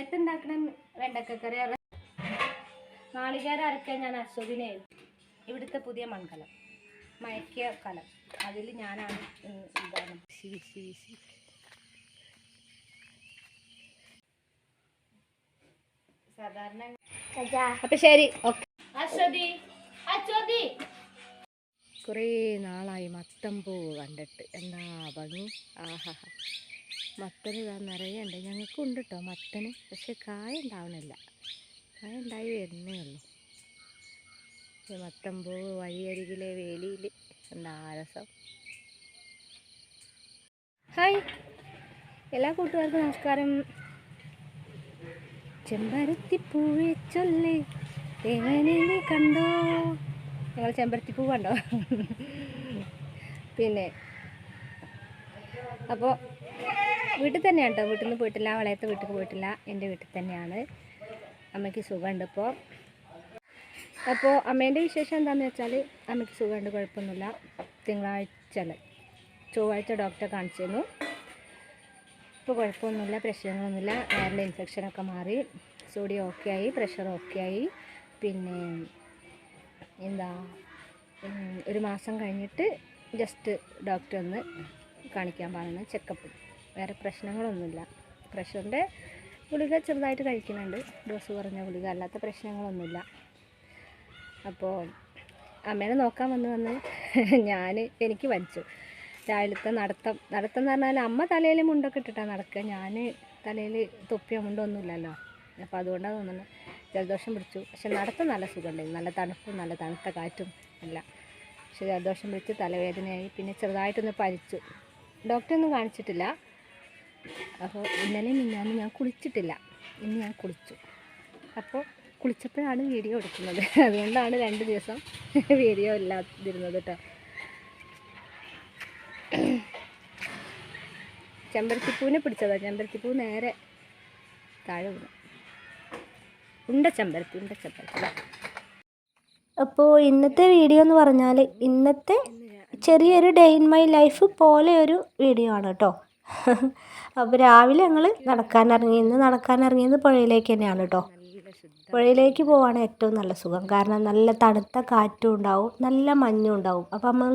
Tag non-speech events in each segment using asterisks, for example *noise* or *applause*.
മഴയത്ത് ഉണ്ടാക്കണ വെണ്ടക്കക്കറി നാളികേരം അരക്കാൻ ഞാൻ അശ്വതിനെ ഇവിടുത്തെ പുതിയ മൺകലം മയക്കിയ കലം. അതിൽ ഞാനാണ് ഇതാണ്. സാധാരണ അപ്പൊ ശരി ഓക്കെ. അശ്വതി അശ്വതി! കുറേ നാളായി മത്തം പൂവ് കണ്ടിട്ട്. എന്താ ഭംഗി? ആഹാ. മത്തന് ഇതാ നിറയെ ഉണ്ട് ഞങ്ങൾക്കും ഉണ്ട് കേട്ടോ മത്തന് പക്ഷെ കായ ഉണ്ടാവണില്ല. കായ ഉണ്ടായി വരുന്നേ ഉള്ളൂ. മത്തമ്പൂവ് മത്തം പൂവ് വഴിയരികിലെ വേലിയിൽ എന്താ ഹായ്. എല്ലാ കൂട്ടുകാർക്കും നമസ്കാരം. ചെമ്പരത്തിപ്പൂവെ ചൊല്ലേ എങ്ങനെ നീ കണ്ടോ? ഞങ്ങൾ ചെമ്പരത്തിപ്പൂ കണ്ടോ പിന്നെ അപ്പോൾ വീട്ടിൽ തന്നെയാണ് കേട്ടോ വീട്ടിൽ നിന്ന് പോയിട്ടില്ല. വളയത്ത് വീട്ടിൽ പോയിട്ടില്ല. എന്റെ വീട്ടിൽ തന്നെയാണ്. അമ്മയ്ക്ക് സുഖമുണ്ട് ഇപ്പോൾ അപ്പോൾ അമ്മേന്റെ വിശേഷം എന്താണെന്ന് വെച്ചാൽ അമ്മയ്ക്ക് സുഖമുണ്ട് കുഴപ്പമൊന്നുമില്ല. തിങ്കളാഴ്ച ചൊവ്വാഴ്ച ഡോക്ടറെ കാണിച്ചിരുന്നു. ഇപ്പോൾ കുഴപ്പമൊന്നുമില്ല പ്രശ്നങ്ങളൊന്നുമില്ല. വയറിന്റെ ഇൻഫെക്ഷനൊക്കെ മാറി. സോഡിയം ഓക്കെ ആയി പ്രഷർ ഓക്കെ ആയി പിന്നെ എന്താ ഒരു മാസം കഴിഞ്ഞിട്ട് ജസ്റ്റ് ഡോക്ടറെ ഒന്ന് കാണിക്കാൻ പറയുന്നത് ചെക്കപ്പ് വേറെ പ്രശ്നങ്ങളൊന്നുമില്ല. പ്രഷറിന്റെ ഗുളിക ചെറുതായിട്ട് കഴിക്കുന്നുണ്ട്. ഡോസ് കുറഞ്ഞ ഗുളിക അല്ലാത്ത പ്രശ്നങ്ങളൊന്നുമില്ല. അപ്പോൾ അമ്മേനെ നോക്കാൻ വന്ന് വന്ന് ഞാൻ എനിക്ക് വലിച്ചു. രാവിലത്തെ നടത്തം നടത്തം എന്ന് പറഞ്ഞാൽ അമ്മ തലയിൽ മുണ്ടൊക്കെ ഇട്ടിട്ടാണ് നടക്കുക. ഞാൻ തലയിൽ തൊപ്പിയോ മുണ്ടൊന്നുമില്ലല്ലോ അപ്പോൾ അതുകൊണ്ടാണ് തോന്നുന്നത് ജലദോഷം പിടിച്ചു. പക്ഷെ നടത്തം നല്ല സുഖമുണ്ടായിരുന്നു. നല്ല തണുപ്പും നല്ല തണുത്ത കാറ്റും അല്ല പക്ഷെ ജലദോഷം പിടിച്ച് തലവേദനയായി. പിന്നെ ചെറുതായിട്ടൊന്ന് പരിച്ചു ഡോക്ടറെ ഒന്നും കാണിച്ചിട്ടില്ല. അപ്പോൾ ഇന്നലെ മിന്നാന്ന് ഞാൻ കുളിച്ചിട്ടില്ല. ഇന്ന് ഞാൻ കുളിച്ചു. അപ്പോൾ കുളിച്ചപ്പോഴാണ് വീഡിയോ എടുക്കുന്നത്. *laughs* അതുകൊണ്ടാണ് രണ്ട് ദിവസം വീഡിയോ ഇല്ലാതിരുന്നത് കേട്ടോ. ചെമ്പരത്തിപ്പൂവിനെ പിടിച്ചതാ. ചെമ്പരത്തിപ്പൂ നേരെ താഴെ വീണു. ഉണ്ട ചെമ്പരത്തി ഉണ്ട ചെമ്പരത്തി. അപ്പോൾ ഇന്നത്തെ വീഡിയോ എന്ന് പറഞ്ഞാൽ ഇന്നത്തെ ചെറിയൊരു ഡേ ഇൻ മൈ ലൈഫ് പോലെ ഒരു വീഡിയോ ആണ് കേട്ടോ. അപ്പോൾ രാവിലെ ഞങ്ങൾ നടക്കാനിറങ്ങി ഇന്ന് നടക്കാനിറങ്ങിയത് പുഴയിലേക്ക് തന്നെയാണ് കേട്ടോ പുഴയിലേക്ക് പോവാണ് ഏറ്റവും നല്ല സുഖം. കാരണം നല്ല തണുത്ത കാറ്റും ഉണ്ടാവും നല്ല മഞ്ഞും ഉണ്ടാവും. അപ്പോൾ നമ്മൾ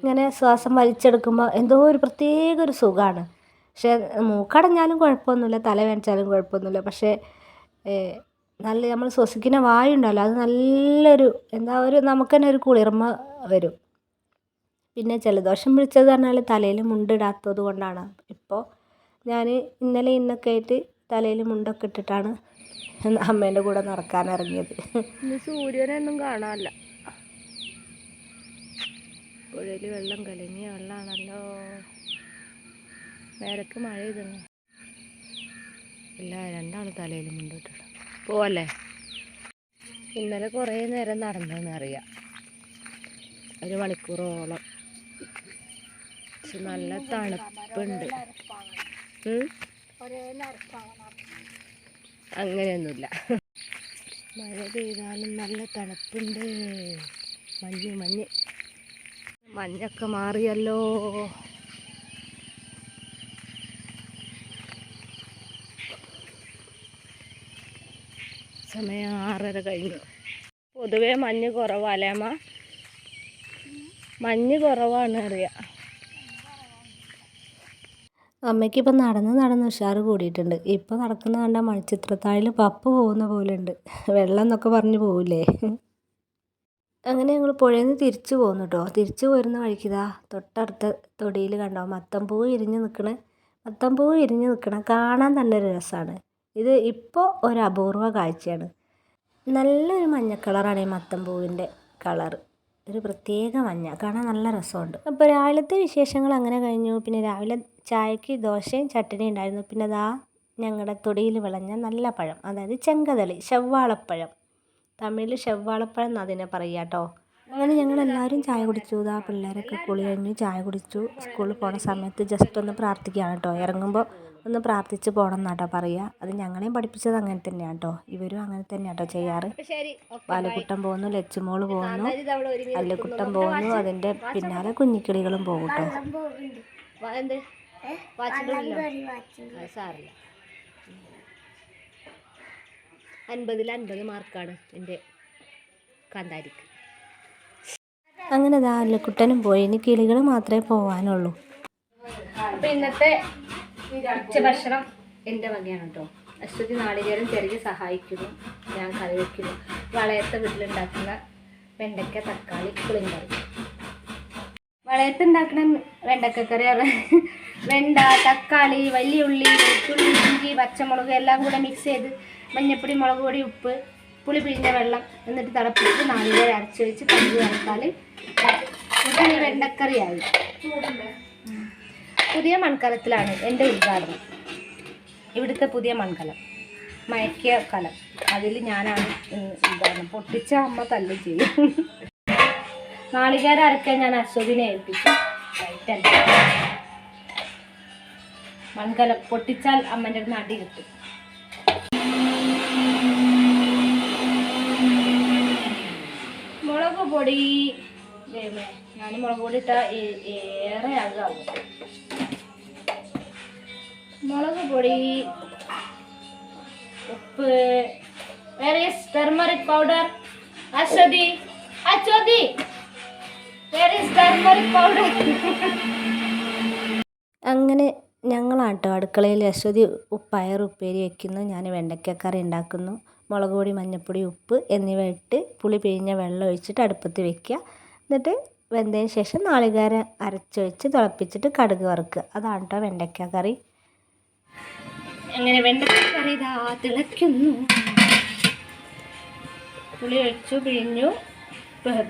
ഇങ്ങനെ ശ്വാസം വലിച്ചെടുക്കുമ്പോൾ എന്തോ ഒരു പ്രത്യേക ഒരു സുഖമാണ് പക്ഷേ മൂക്കടഞ്ഞാലും കുഴപ്പമൊന്നുമില്ല തല വേനച്ചാലും കുഴപ്പമൊന്നുമില്ല. പക്ഷേ നല്ല നമ്മൾ ശ്വസിക്കുന്ന വായുണ്ടല്ലോ അത് നല്ലൊരു എന്താ ഒരു നമുക്ക് തന്നെ ഒരു കുളിർമ വരും. പിന്നെ ജലദോഷം പിടിച്ചത് പറഞ്ഞാൽ തലയിൽ മുണ്ടിടാത്തത് കൊണ്ടാണ്. ഇപ്പോൾ ഞാൻ ഇന്നലെ ഇന്നൊക്കെ ആയിട്ട് തലയിൽ മുണ്ടൊക്കെ ഇട്ടിട്ടാണ് അമ്മേന്റെ കൂടെ നടക്കാൻ ഇറങ്ങിയത്. സൂര്യനെ സൂര്യനൊന്നും കാണാനില്ല. പുഴയിൽ വെള്ളം കലങ്ങിയ വെള്ളമാണല്ലോ നേരക്ക് മഴ ചെയ്തങ്ങ് ഇല്ല രണ്ടാണ് തലയിൽ മുണ്ടിട്ടുള്ളത് പോവല്ലേ? ഇന്നലെ കുറേ നേരം നടന്നതെന്ന് അറിയാം. ഒരു മണിക്കൂറോളം. പക്ഷെ നല്ല തണുപ്പുണ്ട്? അങ്ങനെയൊന്നുമില്ല. മഴ പെയ്താലും നല്ല തണുപ്പുണ്ട്. മഞ്ഞ് മഞ്ഞ്. മഞ്ഞൊക്കെ മാറിയല്ലോ. സമയം ആറര കഴിഞ്ഞു. പൊതുവേ മഞ്ഞ് കുറവാലേമ്മ മഞ്ഞ് കുറവാണ് അറിയാം. അമ്മയ്ക്ക് ഇപ്പം നടന്ന് നടന്ന് ഉഷാറ് കൂടിയിട്ടുണ്ട്. ഇപ്പോൾ നടക്കുന്ന കണ്ട മണിച്ചിത്രത്താഴിൽ പപ്പ് പോകുന്ന പോലെ ഉണ്ട് വെള്ളം എന്നൊക്കെ പറഞ്ഞ് പോവില്ലേ അങ്ങനെ ഞങ്ങൾ പുഴയിൽ നിന്ന് തിരിച്ചു പോകുന്നു കേട്ടോ തിരിച്ചു പോരുന്ന വഴിക്കിതാ തൊട്ടടുത്ത തൊടിയിൽ കണ്ടോ? മത്തമ്പൂ ഇരിഞ്ഞ് നിൽക്കണ മത്തമ്പൂ ഇരിഞ്ഞ് നിൽക്കണ കാണാൻ തന്നെ ഒരു രസമാണ് ഇത് ഇപ്പോൾ ഒരു അപൂർവ കാഴ്ചയാണ്. നല്ലൊരു മഞ്ഞ കളറാണ് ഈ മത്തമ്പൂവിന്റെ കളർ ഒരു പ്രത്യേക മഞ്ഞ. കാണാൻ നല്ല രസമുണ്ട്. അപ്പോൾ രാവിലത്തെ വിശേഷങ്ങൾ അങ്ങനെ കഴിഞ്ഞു. പിന്നെ രാവിലെ ചായക്ക് ദോശയും ചട്നിയും ഉണ്ടായിരുന്നു. പിന്നെ അതാ ഞങ്ങളുടെ തൊടിയിൽ വിളഞ്ഞ നല്ല പഴം അതായത് ചെങ്കതളി ചെവ്വാളപ്പഴം തമിഴിൽ ചെവ്വാളപ്പഴം എന്നാണ് അതിനെ പറയുക കേട്ടോ. അങ്ങനെ ഞങ്ങൾ എല്ലാവരും ചായ കുടിച്ചു. ഇതാ പിള്ളേരൊക്കെ കുളി കഴിഞ്ഞ് ചായ കുടിച്ചു. സ്കൂളിൽ പോണ സമയത്ത് ജസ്റ്റ് ഒന്ന് പ്രാർത്ഥിക്കുകയാണ് കേട്ടോ. ഇറങ്ങുമ്പോൾ ഒന്ന് പ്രാർത്ഥിച്ച് പോകണം എന്നാട്ടോ പറയുക. അത് ഞങ്ങളെയും പഠിപ്പിച്ചത് അങ്ങനെ തന്നെയാണ് കേട്ടോ ഇവരും അങ്ങനെ തന്നെയാണ് കേട്ടോ ചെയ്യാറ്. പാലക്കുട്ടം പോകുന്നു ലച്ചുമോൾ പോകുന്നു. അല്ലക്കുട്ടം പോകുന്നു. അതിന്റെ പിന്നാലെ കുഞ്ഞിക്കിളികളും പോകും കേട്ടോ വാച്ചിട്ടുണ്ടല്ലോ സാറില്ല. അൻപതിൽ അൻപത് മാർക്കാണ് എന്റെ കാന്താരിക്ക്. അങ്ങനെ ദാ അല്ലക്കുട്ടനും പോയി. ഇനി കിളികൾ മാത്രമേ പോവാനുള്ളൂ. അപ്പം ഇന്നത്തെ ഉച്ചഭക്ഷണം എന്റെ വകയാണ് കേട്ടോ അശ്വതി നാളികേരം ചെറിയ സഹായിക്കുന്നു. ഞാൻ കറി വയ്ക്കുന്നു വളയത്തെ വീട്ടിലുണ്ടാക്കുന്ന വെണ്ടയ്ക്ക തക്കാളി പുളിങ്കറി. വളയത്ത് ഉണ്ടാക്കുന്ന വെണ്ടക്കക്കറി വെണ്ട തക്കാളി വലിയ ഉള്ളി വെളുത്തുള്ളി ഇഞ്ചി പച്ചമുളക് എല്ലാം കൂടെ മിക്സ് ചെയ്ത് മഞ്ഞപ്പൊടി മുളക് പൊടി ഉപ്പ് പുളി പിഴിഞ്ഞ വെള്ളം എന്നിട്ട് തിളപ്പിച്ച് നാളികേരം അരച്ച് വെച്ച് കഞ്ഞി വറുത്താൽ ഇത് വെണ്ടക്കറിയായി. പുതിയ മൺകലത്തിലാണ് എന്റെ ഉദ്ഘാടനം. ഇവിടുത്തെ പുതിയ മൺകലം മയക്കിയ കലം. അതിൽ ഞാനാണ് ഉദ്ഘാടനം പൊട്ടിച്ച അമ്മ തല്ല് ചെയ്യും. നാളികേരം അരക്കാൻ ഞാൻ അശ്വതിനെ ഏൽപ്പിച്ചു. റൈറ്റ് മൺകലം പൊട്ടിച്ചാൽ അമ്മന്റെ അടുത്ത് അടി കിട്ടും. മുളക് പൊടി ഞാൻ മുളക് പൊടി ഇട്ട ഏറെ അകാവും മുളക് പൊടി ഉപ്പ് വേറെ ടെർമറിക് പൗഡർ അശ്വതി അശ്വതി വേറെ ടെർമറിക് പൗഡർ അങ്ങനെ ഞങ്ങളാട്ടോ അടുക്കളയിൽ അശ്വതി പയർ ഉപ്പേരി വയ്ക്കുന്നു ഞാൻ വെണ്ടയ്ക്കക്കറി ഉണ്ടാക്കുന്നു മുളക് പൊടി മഞ്ഞൾപ്പൊടി ഉപ്പ് എന്നിവ ഇട്ട് പുളി പിഴിഞ്ഞ വെള്ളം ഒഴിച്ചിട്ട് അടുപ്പത്ത് വെക്കുക എന്നിട്ട് വെന്തതിന് ശേഷം നാളികേരം അരച്ച് വെച്ച് തിളപ്പിച്ചിട്ട് കടുക് വറുക്കുക. അതാണ് കേട്ടോ വെണ്ടയ്ക്ക കറി അങ്ങനെ വെണ്ടക്കറി ഇതാ തിളയ്ക്കുന്നു. പുളി ഒഴിച്ചു പിഴിഞ്ഞു.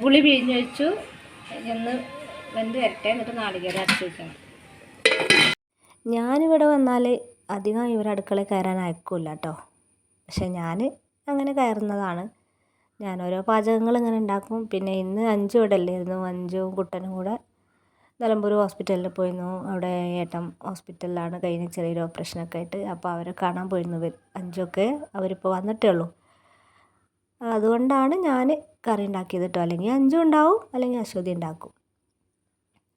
പുളി പിഴിഞ്ഞു വെച്ചു. ഒന്ന് വെന്ത് വരട്ടെ. എന്നിട്ട് നാളികേരം അരച്ച് വെക്കണം. ഞാനിവിടെ വന്നാൽ അധികം ഇവർ അടുക്കള കയറാൻ അയക്കില്ല കേട്ടോ പക്ഷെ ഞാൻ അങ്ങനെ കയറുന്നതാണ്. ഞാൻ ഓരോ പാചകങ്ങൾ ഇങ്ങനെ ഉണ്ടാക്കും. പിന്നെ ഇന്ന് അഞ്ചു ഇവിടെ അല്ലായിരുന്നു. അഞ്ചും കുട്ടനും കൂടെ നിലമ്പൂർ ഹോസ്പിറ്റലിൽ പോയിരുന്നു. അവിടെ ഏട്ടൻ ഹോസ്പിറ്റലിലാണ് കഴിഞ്ഞ ചെറിയൊരു ഓപ്പറേഷനൊക്കെ ആയിട്ട്. അപ്പോൾ അവരെ കാണാൻ പോയിരുന്നു. അഞ്ചൊക്കെ അവരിപ്പോൾ വന്നിട്ടേ ഉള്ളൂ. അതുകൊണ്ടാണ് ഞാൻ കറി ഉണ്ടാക്കിയത് കേട്ടോ അല്ലെങ്കിൽ അഞ്ചും ഉണ്ടാവും അല്ലെങ്കിൽ അശ്വതി ഉണ്ടാക്കും.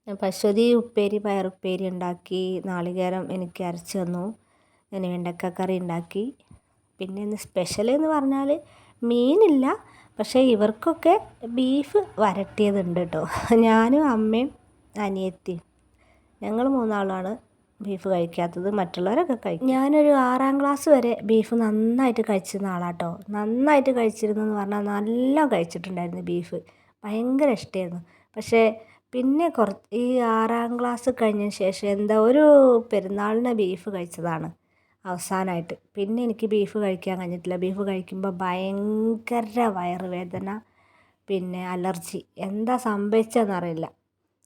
അശ്വതി ഉപ്പേരി പയറുപ്പേരി ഉണ്ടാക്കി നാളികേരം എനിക്ക് അരച്ച് തന്നു. അതിന് വെണ്ടക്ക കറി ഉണ്ടാക്കി. പിന്നെ ഇന്ന് സ്പെഷ്യൽ എന്ന് പറഞ്ഞാൽ മീനില്ല. പക്ഷേ ഇവർക്കൊക്കെ ബീഫ് വരട്ടിയതുണ്ട് കേട്ടോ *laughs* ഞാനും അമ്മയും അനിയത്തിയും. ഞങ്ങൾ മൂന്നാളാണ് ബീഫ് കഴിക്കാത്തത്. മറ്റുള്ളവരൊക്കെ കഴിക്കും. ഞാനൊരു ആറാം ക്ലാസ് വരെ ബീഫ് നന്നായിട്ട് കഴിച്ചിരുന്ന ആളാട്ടോ നന്നായിട്ട് കഴിച്ചിരുന്നു എന്ന് പറഞ്ഞാൽ നല്ല കഴിച്ചിട്ടുണ്ടായിരുന്നു ബീഫ് ഭയങ്കര ഇഷ്ടമായിരുന്നു പക്ഷേ പിന്നെ കുറച്ച് ഈ ആറാം ക്ലാസ് കഴിഞ്ഞതിന് ശേഷം എന്താ ഒരു പെരുന്നാളിന് ബീഫ് കഴിച്ചതാണ് അവസാനമായിട്ട് പിന്നെ എനിക്ക് ബീഫ് കഴിക്കാൻ കഴിഞ്ഞിട്ടില്ല. ബീഫ് കഴിക്കുമ്പോൾ ഭയങ്കര വയറുവേദന പിന്നെ അലർജി. എന്താ സംഭവിച്ചതെന്നറിയില്ല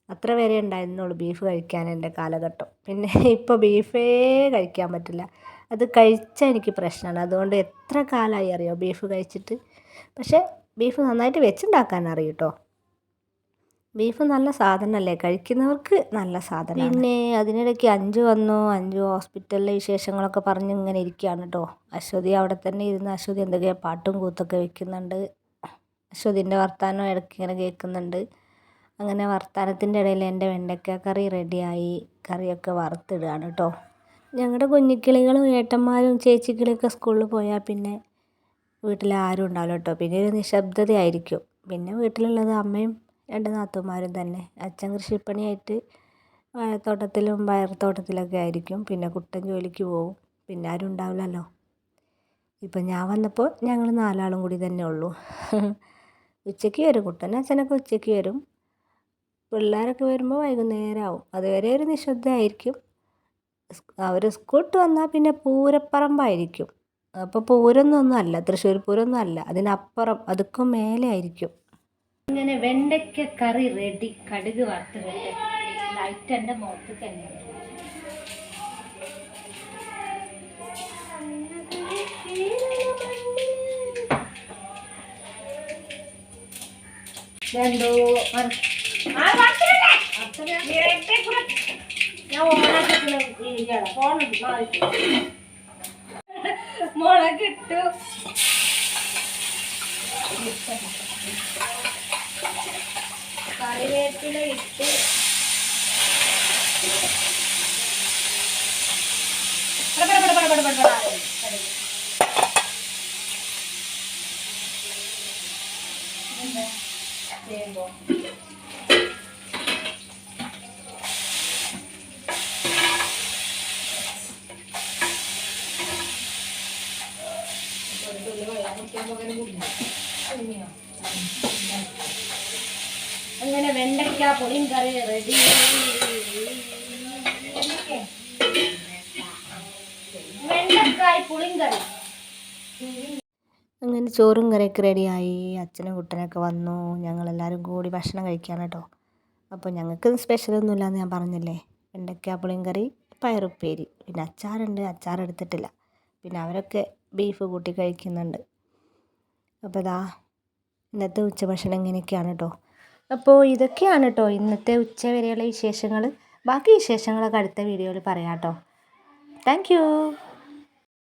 അത്ര വരെ ഉണ്ടായിരുന്നുള്ളൂ ബീഫ് കഴിക്കാൻ എന്റെ കാലഘട്ടം. പിന്നെ ഇപ്പോൾ ബീഫേ കഴിക്കാൻ പറ്റില്ല. അത് കഴിച്ചാൽ എനിക്ക് പ്രശ്നമാണ്. അതുകൊണ്ട് എത്ര കാലമായി അറിയോ ബീഫ് കഴിച്ചിട്ട്? പക്ഷേ ബീഫ് നന്നായിട്ട് വെച്ചുണ്ടാക്കാൻ അറിയും കേട്ടോ ബീഫ് നല്ല സാധനമല്ലേ? കഴിക്കുന്നവർക്ക് നല്ല സാധനം പിന്നെ അതിനിടയ്ക്ക് അഞ്ചു വന്നു അഞ്ചു ഹോസ്പിറ്റലിലെ വിശേഷങ്ങളൊക്കെ പറഞ്ഞ് ഇങ്ങനെ ഇരിക്കുകയാണ് കേട്ടോ അശ്വതി അവിടെ തന്നെ ഇരുന്ന് അശ്വതി എന്തൊക്കെയാ പാട്ടും കൂത്തൊക്കെ വെക്കുന്നുണ്ട്. അശ്വതിന്റെ വർത്തമാനം ഇടയ്ക്ക് ഇങ്ങനെ കേൾക്കുന്നുണ്ട്. അങ്ങനെ വർത്തമാനത്തിന്റെ ഇടയിൽ എന്റെ വെണ്ടയ്ക്ക കറി റെഡിയായി. കറിയൊക്കെ വറുത്തിടുകയാണ് കേട്ടോ ഞങ്ങളുടെ കുഞ്ഞിക്കിളികളും ഏട്ടന്മാരും ചേച്ചിക്കിളിയൊക്കെ സ്കൂളിൽ പോയാൽ പിന്നെ വീട്ടിൽ ആരും ഉണ്ടാവില്ല കേട്ടോ പിന്നെ ഒരു നിശബ്ദതയായിരിക്കും. പിന്നെ വീട്ടിലുള്ളത് അമ്മയും രണ്ട് നാത്തൂന്മാരും തന്നെ. അച്ഛൻ കൃഷിപ്പണിയായിട്ട് വാഴത്തോട്ടത്തിലും പയർത്തോട്ടത്തിലൊക്കെ ആയിരിക്കും. പിന്നെ കുട്ടൻ ജോലിക്ക് പോവും. പിന്നെ ആരും ഉണ്ടാവില്ലല്ലോ. ഇപ്പം ഞാൻ വന്നപ്പോൾ ഞങ്ങൾ നാലാളും കൂടി തന്നെ ഉള്ളൂ. ഉച്ചയ്ക്ക് വരും. കുട്ടൻ അച്ഛനൊക്കെ ഉച്ചയ്ക്ക് വരും. പിള്ളേരൊക്കെ വരുമ്പോൾ വൈകുന്നേരം ആവും അതുവരെ ഒരു നിശബ്ദമായിരിക്കും. അവർ സ്കൂളിട്ട് വന്നാൽ പിന്നെ പൂരപ്പറമ്പായിരിക്കും. അപ്പോൾ പൂരമൊന്നും അല്ല. തൃശ്ശൂർ പൂരമൊന്നും അല്ല. അതിനപ്പുറം അതുക്കും മേലെ ആയിരിക്കും. ഇങ്ങനെ വെണ്ടയ്ക്ക കറി റെഡി കടുക് വറുത്ത് ലൈറ്റ് എന്റെ മുഖത്ത് തന്നെ. രണ്ടോ വറ- *laughs* കറിവേപ്പില ഇട്ട് ചെയ്യുമ്പോൾ Gracias. അങ്ങനെ വെണ്ടയ്ക്ക പൊടിയും കറി റെഡി. വെണ്ടക്കായ് അങ്ങനെ ചോറും കറിയൊക്കെ റെഡിയായി. അച്ഛനും കുട്ടനൊക്കെ വന്നു. ഞങ്ങളെല്ലാവരും കൂടി ഭക്ഷണം കഴിക്കാൻ കേട്ടോ. അപ്പോൾ ഞങ്ങൾക്ക് സ്പെഷ്യലൊന്നുമില്ല എന്ന് ഞാൻ പറഞ്ഞില്ലേ? വെണ്ടയ്ക്ക പുളിയും കറി പയറുപ്പേരി. പിന്നെ അച്ചാറുണ്ട്. അച്ചാർ എടുത്തിട്ടില്ല. പിന്നെ അവരൊക്കെ ബീഫ് കൂട്ടി കഴിക്കുന്നുണ്ട്. അപ്പോൾ ഇതാ ഇന്നത്തെ ഉച്ചഭക്ഷണം ഇങ്ങനെയൊക്കെയാണ് കേട്ടോ. അപ്പോൾ ഇതൊക്കെയാണ് കേട്ടോ ഇന്നത്തെ ഉച്ച വരെയുള്ള വിശേഷങ്ങൾ ബാക്കി വിശേഷങ്ങളൊക്കെ അടുത്ത വീഡിയോയിൽ പറയാം കേട്ടോ താങ്ക്